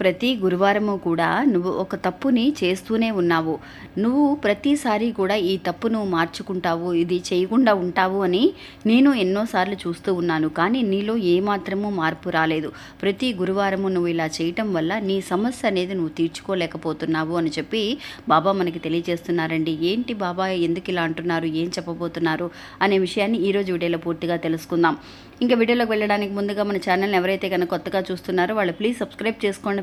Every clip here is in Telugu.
ప్రతి గురువారము కూడా నువ్వు ఒక తప్పుని చేస్తూనే ఉన్నావు. నువ్వు ప్రతిసారి కూడా ఈ తప్పును మార్చుకుంటావు ఇది చేయకుండా ఉంటావు అని నేను ఎన్నోసార్లు చూస్తూ ఉన్నాను. కానీ నీలో ఏమాత్రము మార్పు రాలేదు. ప్రతి గురువారము నువ్వు ఇలా చేయటం వల్ల నీ సమస్య అనేది నువ్వు తీర్చుకోలేకపోతున్నావు అని చెప్పి బాబా మనకి తెలియజేస్తున్నారండి. ఏంటి బాబా ఎందుకు ఇలా అంటున్నారు? ఏం చెప్పబోతున్నారు? అనే విషయాన్ని ఈరోజు వీడియోలో పూర్తిగా తెలుసుకుందాం. ఇంకా వీడియోలోకి వెళ్ళడానికి ముందుగా మన ఛానల్ని ఎవరైతే కనుక కొత్తగా చూస్తున్నారో వాళ్ళు ప్లీజ్ సబ్స్క్రైబ్ చేసుకోండి.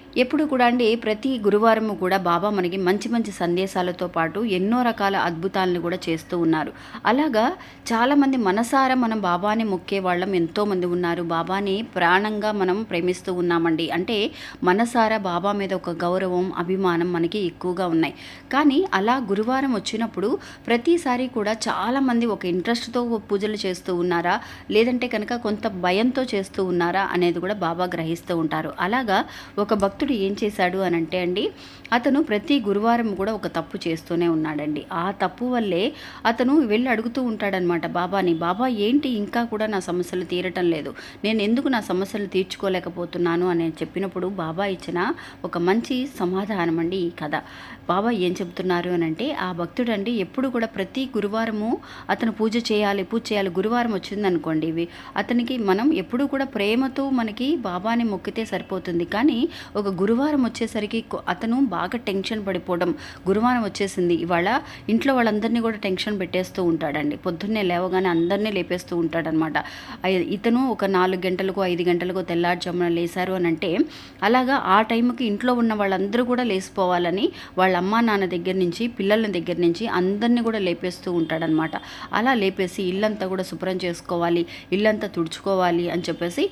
ఎప్పుడు కూడా అండి ప్రతి గురువారము కూడా బాబా మనకి మంచి మంచి సందేశాలతో పాటు ఎన్నో రకాల అద్భుతాలను కూడా చేస్తూ ఉన్నారు. అలాగా చాలామంది మనసారా మనం బాబాని మొక్కే వాళ్ళం ఎంతోమంది ఉన్నారు. బాబాని ప్రాణంగా మనం ప్రేమిస్తూ ఉన్నామండి. అంటే మనసారా బాబా మీద ఒక గౌరవం అభిమానం మనకి ఎక్కువగా ఉన్నాయి. కానీ అలా గురువారం వచ్చినప్పుడు ప్రతిసారి కూడా చాలామంది ఒక ఇంట్రెస్ట్తో పూజలు చేస్తూ ఉన్నారా? లేదంటే కనుక కొంత భయంతో చేస్తూ ఉన్నారా? అనేది కూడా బాబా గ్రహిస్తూ ఉంటారు. అలాగా ఒక భక్తుడు ఏం చేశాడు అని అంటే అండి అతను ప్రతి గురువారం కూడా ఒక తప్పు చేస్తూనే ఉన్నాడండి. ఆ తప్పు వల్లే అతను వెళ్ళి అడుగుతూ ఉంటాడనమాట బాబాని బాబా ఏంటి ఇంకా కూడా నా సమస్యలు తీరటం లేదు. నేను ఎందుకు నా సమస్యలు తీర్చుకోలేకపోతున్నాను? అని చెప్పినప్పుడు బాబా ఇచ్చిన ఒక మంచి సమాధానం అండి ఈ కథ. బాబా ఏం చెబుతున్నారు అని అంటే ఆ భక్తుడు అండి ఎప్పుడు కూడా ప్రతి గురువారము అతను పూజ చేయాలి పూజ చేయాలి గురువారం వచ్చిందనుకోండి ఇవి అతనికి మనం ఎప్పుడు కూడా ప్రేమతో మనకి బాబాని మొక్కితే సరిపోతుంది. కానీ ఒక గురువారం వచ్చేసరికి అతను బాగా టెన్షన్ పడిపోవడం గురువారం వచ్చేసింది. ఇవాళ ఇంట్లో వాళ్ళందరినీ కూడా టెన్షన్ పెట్టేస్తూ ఉంటాడండి. పొద్దున్నే లేవగానే అందరినీ లేపేస్తూ ఉంటాడనమాట. ఇతను ఒక నాలుగు గంటలకు ఐదు గంటలకు తెల్లారుజామున లేశారు అని అంటే అలాగా ఆ టైంకి ఇంట్లో ఉన్న వాళ్ళందరూ కూడా లేచిపోవాలని వాళ్ళ అమ్మా నాన్న దగ్గర నుంచి పిల్లల దగ్గర నుంచి అందరినీ కూడా లేపేస్తూ ఉంటాడనమాట. అలా లేపేసి ఇల్లంతా కూడా శుభ్రం చేసుకోవాలి ఇల్లంతా తుడుచుకోవాలి అని చెప్పేసి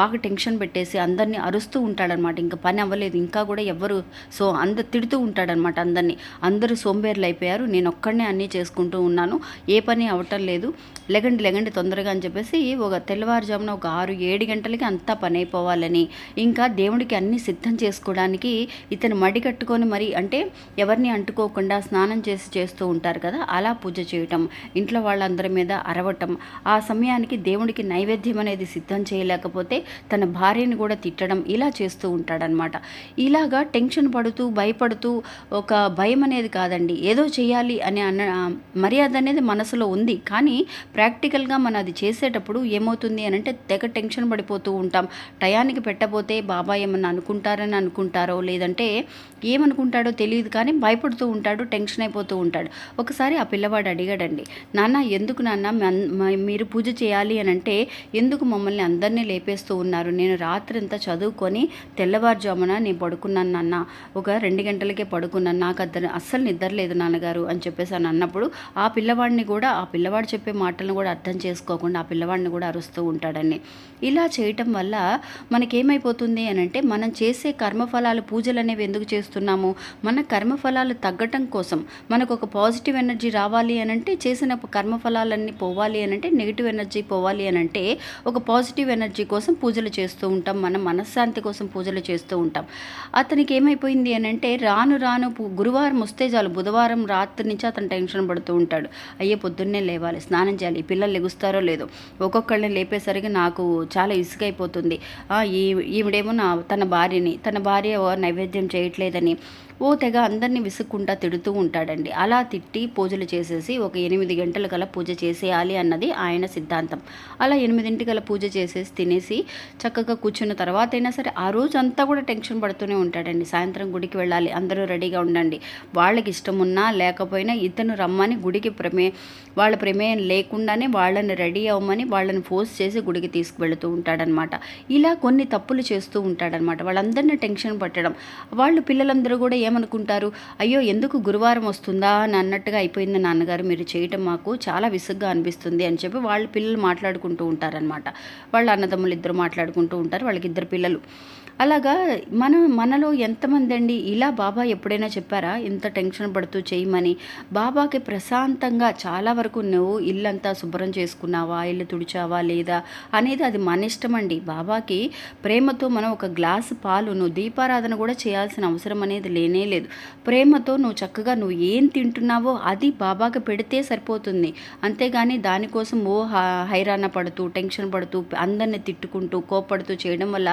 బాగా టెన్షన్ పెట్టేసి అందరినీ అరుస్తూ ఉంటాడనమాట. ఇంకా పని అవ్వలేదు. ఇంకా కూడా ఎవ్వరు సో అందరు తిడుతూ ఉంటాడనమాట అందరినీ. అందరూ సోంబేర్లు అయిపోయారు. నేను ఒక్కడనే అన్నీ చేసుకుంటూ ఉన్నాను. ఏ పని అవ్వటం లేదు. లెగండి లెగండి తొందరగా అని చెప్పేసి ఒక తెల్లవారుజామున ఒక ఆరు ఏడు గంటలకి అంతా పని అయిపోవాలని. ఇంకా దేవుడికి అన్ని సిద్ధం చేసుకోవడానికి ఇతను మడి కట్టుకొని మరి అంటే ఎవరిని అంటుకోకుండా స్నానం చేసి చేస్తూ ఉంటారు కదా అలా పూజ చేయటం ఇంట్లో వాళ్ళందరి మీద అరవటం ఆ సమయానికి దేవుడికి నైవేద్యం అనేది సిద్ధం చేయలేకపోతే తన భార్యని కూడా తిట్టడం ఇలా చేస్తూ ఉంటాడనమాట. ఇలాగా టెన్షన్ పడుతూ భయపడుతూ ఒక భయం అనేది కాదండి. ఏదో చేయాలి అని అన్న మర్యాద అనేది మనసులో ఉంది. కానీ ప్రాక్టికల్గా మనం అది చేసేటప్పుడు ఏమవుతుంది అని అంటే తెగ టెన్షన్ పడిపోతూ ఉంటాం. టయానికి పెట్టబోతే బాబా ఏమన్నా అనుకుంటారని అనుకుంటారో లేదంటే ఏమనుకుంటాడో తెలియదు కానీ భయపడుతూ ఉంటాడు టెన్షన్ అయిపోతూ ఉంటాడు. ఒకసారి ఆ పిల్లవాడు అడిగాడండి నాన్న ఎందుకు నాన్న మీరు పూజ చేయాలి అని అంటే ఎందుకు మమ్మల్ని అందరినీ లేపేస్తూ ఉన్నారు? నేను రాత్రి అంతా చదువుకొని తెల్లవారుజామున నేను పడుకున్నాను నాన్న ఒక రెండు గంటలకే పడుకున్నాను. నాకు అద్దరు అస్సలు నిద్ర లేదు నాన్నగారు అని చెప్పేసి అని అన్నప్పుడు ఆ పిల్లవాడిని కూడా ఆ పిల్లవాడు చెప్పే మాటలను కూడా అర్థం చేసుకోకుండా ఆ పిల్లవాడిని కూడా అరుస్తూ ఉంటాడండి. ఇలా చేయటం వల్ల మనకేమైపోతుంది అని అంటే మనం చేసే కర్మఫలాలు పూజలు అనేవి ఎందుకు చేస్తున్నాము? మన కర్మఫలాలు తగ్గటం కోసం మనకు ఒక పాజిటివ్ ఎనర్జీ రావాలి అని అంటే చేసిన కర్మఫలాలన్నీ పోవాలి అని అంటే నెగిటివ్ ఎనర్జీ పోవాలి అని అంటే ఒక పాజిటివ్ ఎనర్జీ కోసం పూజలు చేస్తూ ఉంటాం. మన మనశ్శాంతి కోసం పూజలు చేస్తూ ఉంటాం. అతనికి ఏమైపోయింది అని అంటే రాను రాను గురువారం వస్తే చాలు బుధవారం రాత్రి నుంచి అతను టెన్షన్ పడుతూ ఉంటాడు. అయ్యే పొద్దున్నే లేవాలి స్నానం చేయాలి ఈ పిల్లలు లెగుస్తారో లేదో. ఒక్కొక్కళ్ళని లేపేసరికి నాకు చాలా ఇసుకైపోతుంది. అయిపోతుంది ఈ ఈవిడేమో నా తన భార్యని తన భార్య నైవేద్యం చేయట్లేదని ఓ తెగ అందరినీ విసుక్కుంటా తిడుతూ ఉంటాడండి. అలా తిట్టి పూజలు చేసేసి ఒక ఎనిమిది గంటల కల పూజ చేసేయాలి అన్నది ఆయన సిద్ధాంతం. అలా ఎనిమిదింటికల్లా పూజ చేసేసి తినేసి చక్కగా కూర్చున్న తర్వాత అయినా సరే ఆ రోజు అంతా రోజంతా కూడా టెన్షన్ పడుతూనే ఉంటాడండి. సాయంత్రం గుడికి వెళ్ళాలి అందరూ రెడీగా ఉండండి. వాళ్ళకి ఇష్టం ఉన్నా లేకపోయినా ఇతను రమ్మని గుడికి ప్రమే వాళ్ళ ప్రమేయం లేకుండానే వాళ్ళని రెడీ అవ్వమని వాళ్ళని ఫోర్స్ చేసి గుడికి తీసుకువెళుతూ ఉంటాడనమాట. ఇలా కొన్ని తప్పులు చేస్తూ ఉంటాడనమాట. వాళ్ళందరినీ టెన్షన్ పట్టడం. వాళ్ళు పిల్లలందరూ కూడా ఏమనుకుంటారు? అయ్యో ఎందుకు గురువారం వస్తుందా అని అన్నట్టుగా అయిపోయింది నాన్నగారు. మీరు చేయటం మాకు చాలా విసుగ్గా అనిపిస్తుంది అని చెప్పి వాళ్ళ పిల్లలు మాట్లాడుకుంటూ ఉంటారనమాట. వాళ్ళ అన్నదమ్ములు ఇద్దరు మాట్లాడుకుంటూ ఉంటారు. వాళ్ళకి ఇద్దరు పిల్లలు. అలాగా మన మనలో ఎంతమంది అండి ఇలా బాబా ఎప్పుడైనా చెప్పారా? ఇంత టెన్షన్ పడుతూ చేయమని? బాబాకి ప్రశాంతంగా చాలా వరకు నువ్వు ఇల్లంతా శుభ్రం చేసుకున్నావా? ఇల్లు తుడిచావా లేదా? అనేది అది మన ఇష్టం అండి బాబాకి ప్రేమతో మనం ఒక గ్లాసు పాలు నువ్వు దీపారాధన కూడా చేయాల్సిన అవసరం అనేది లేనే లేదు. ప్రేమతో నువ్వు చక్కగా నువ్వు ఏం తింటున్నావో అది బాబాకి పెడితే సరిపోతుంది. అంతేగాని దానికోసం ఓ హైరాణ పడుతూ టెన్షన్ పడుతూ అందరిని తిట్టుకుంటూ కోపడుతూ చేయడం వల్ల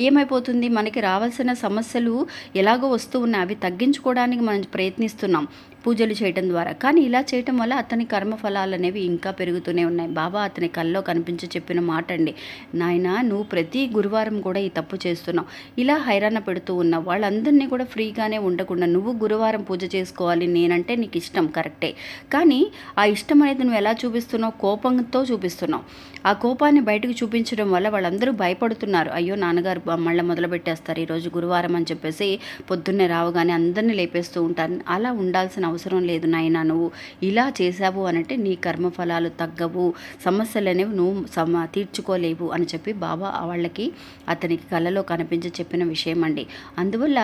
ఏమైపోతుంది? మనకి రావాల్సిన సమస్యలు ఎలాగో వస్తూ ఉన్నాయి. అవి తగ్గించుకోవడానికి మనం ప్రయత్నిస్తున్నాం. పూజలు చేయటం ద్వారా. కానీ ఇలా చేయటం వల్ల అతని కర్మఫలాలు అనేవి ఇంకా పెరుగుతూనే ఉన్నాయి. బాబా అతని కల్లో కనిపించి చెప్పిన మాట అండి నాయన నువ్వు ప్రతి గురువారం కూడా ఈ తప్పు చేస్తున్నావు. ఇలా హైరాణ పెడుతూ ఉన్నావు. వాళ్ళందరినీ కూడా ఫ్రీగానే ఉండకుండా నువ్వు గురువారం పూజ చేసుకోవాలి. నేనంటే నీకు ఇష్టం. కరెక్టే. కానీ ఆ ఇష్టం అనేది నువ్వు ఎలా చూపిస్తున్నావు? కోపంతో చూపిస్తున్నావు. ఆ కోపాన్ని బయటకు చూపించడం వల్ల వాళ్ళందరూ భయపడుతున్నారు. అయ్యో నాన్నగారు మళ్ళీ మొదలు పెట్టేస్తారు ఈరోజు గురువారం అని చెప్పేసి పొద్దున్నే రావుగానే అందరినీ లేపేస్తూ ఉంటారు. అలా ఉండాల్సిన అవసరం లేదు నాయనా నువ్వు ఇలా చేశావు అనంటే నీ కర్మఫలాలు తగ్గవు సమస్యలు అనేవి నువ్వు సమ తీర్చుకోలేవు అని చెప్పి బాబా వాళ్ళకి అతనికి కళలో కనిపించి చెప్పిన విషయం అండి. అందువల్ల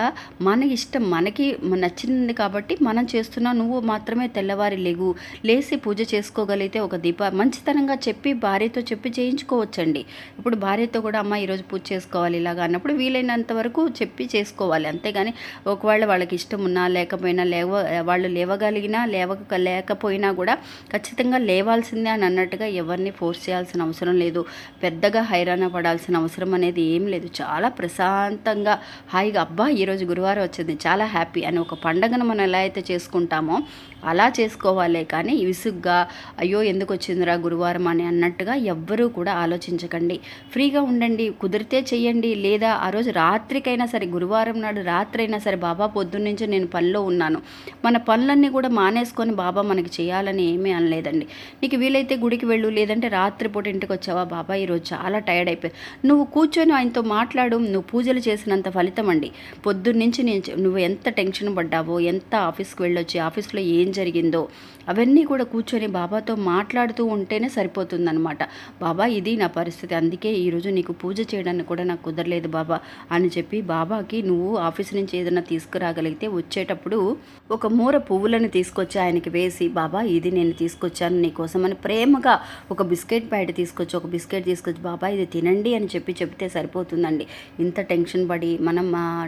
మన ఇష్టం మనకి నచ్చింది కాబట్టి మనం చేస్తున్నా నువ్వు మాత్రమే తెల్లవారి లేవు లేచి పూజ చేసుకోగలిగితే ఒక దీప మంచితనంగా చెప్పి భార్యతో చెప్పి చేయించుకోవచ్చండి. ఇప్పుడు భార్యతో కూడా అమ్మ ఈరోజు పూజ చేసుకోవాలి ఇలాగా అన్నప్పుడు వీలైనంత వరకు చెప్పి చేసుకోవాలి. అంతేగాని ఒకవేళ వాళ్ళకి ఇష్టం ఉన్నా లేకపోయినా లేవ వాళ్ళు లేవగలిగినా లేవక లేకపోయినా కూడా ఖచ్చితంగా లేవాల్సిందే అని అన్నట్టుగా ఎవరిని ఫోర్స్ చేయాల్సిన అవసరం లేదు. పెద్దగా హైరాణ పడాల్సిన అవసరం అనేది ఏం లేదు. చాలా ప్రశాంతంగా హాయిగా అబ్బా ఈరోజు గురువారం వచ్చింది చాలా హ్యాపీ అని ఒక పండగను మనం ఎలా అయితే చేసుకుంటామో అలా చేసుకోవాలే కానీ విసుగ్గా అయ్యో ఎందుకు వచ్చిందిరా గురువారం అని అన్నట్టుగా ఎవ్వరూ కూడా ఆలోచించకండి. ఫ్రీగా ఉండండి కుదిరితే చెయ్యండి లేదా ఆ రోజు రాత్రికైనా సరే గురువారం నాడు రాత్రి అయినా సరే బాబా పొద్దున్నుంచి నేను పనిలో ఉన్నాను. మన పనులన్నీ కూడా మానేసుకొని బాబా మనకి చేయాలని ఏమీ అనలేదండి. నీకు వీలైతే గుడికి వెళ్ళు లేదంటే రాత్రిపూట ఇంటికి వచ్చావా బాబా? ఈరోజు చాలా టైర్డ్ అయిపోయి. నువ్వు కూర్చొని ఆయనతో మాట్లాడు నువ్వు పూజలు చేసినంత ఫలితం అండి. పొద్దున్నుంచి నేను నువ్వు ఎంత టెన్షన్ పడ్డావో ఎంత ఆఫీస్కి వెళ్ళొచ్చి ఆఫీస్లో ఏం జరిగిందో అవన్నీ కూడా కూర్చొని బాబాతో మాట్లాడుతూ ఉంటేనే సరిపోతుందన్నమాట. బాబా ఇది నా పరిస్థితి. అందుకే ఈరోజు నీకు పూజ చేయడానికి కూడా నాకు కుదరలేదు బాబా అని చెప్పి బాబాకి నువ్వు ఆఫీస్ నుంచి ఏదైనా తీసుకురాగలిగితే వచ్చేటప్పుడు ఒక మూర పువ్వులను తీసుకొచ్చి ఆయనకి వేసి బాబా ఇది నేను తీసుకొచ్చాను నీకోసం అని ప్రేమగా ఒక బిస్కెట్ ప్యాకెట్ తీసుకొచ్చి ఒక బిస్కెట్ తీసుకొచ్చి బాబా ఇది తినండి అని చెప్పి చెప్తే సరిపోతుందండి. ఇంత టెన్షన్ పడి మనం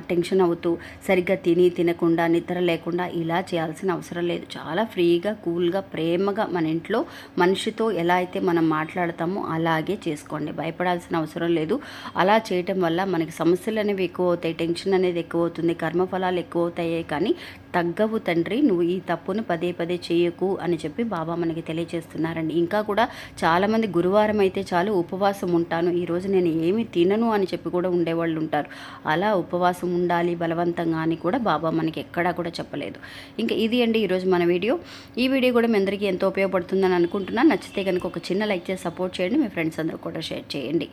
టెన్షన్ అవుతూ సరిగ్గా తిని తినకుండా నిద్ర లేకుండా ఇలా చేయాల్సిన అవసరం లేదు. చాలా ఫ్రీగా కూల్గా ప్రేమగా మన ఇంట్లో మనిషితో ఎలా అయితే మనం మాట్లాడతామో అలాగే చేసుకోండి. భయపడాల్సిన అవసరం లేదు. అలా చేయటం వల్ల మనకి సమస్యలు అనేవి ఎక్కువ అవుతాయి టెన్షన్ అనేది ఎక్కువ అవుతుంది కర్మఫలాలు ఎక్కువ అవుతాయి కానీ తగ్గవు తండ్రి నువ్వు ఈ తప్పును పదే పదే చేయకు అని చెప్పి బాబా మనకి తెలియజేస్తున్నారండి. ఇంకా కూడా చాలామంది గురువారం అయితే చాలు ఉపవాసం ఉంటాను ఈరోజు నేను ఏమి తినను అని చెప్పి కూడా ఉండేవాళ్ళు ఉంటారు. అలా ఉపవాసం ఉండాలి బలవంతంగా అని కూడా బాబా మనకి ఎక్కడా కూడా చెప్పలేదు. ఇంకా ఇది అండి ఈరోజు మన వీడియో. ఈ వీడియో కూడా మీ అందరికీ ఎంతో ఉపయోగపడుతుందని అనుకుంటున్నాను. నచ్చితే కనుక ఒక చిన్న లైక్ చేసి సపోర్ట్ చేయండి. మీ ఫ్రెండ్స్ అందరూ కూడా షేర్ చేయండి.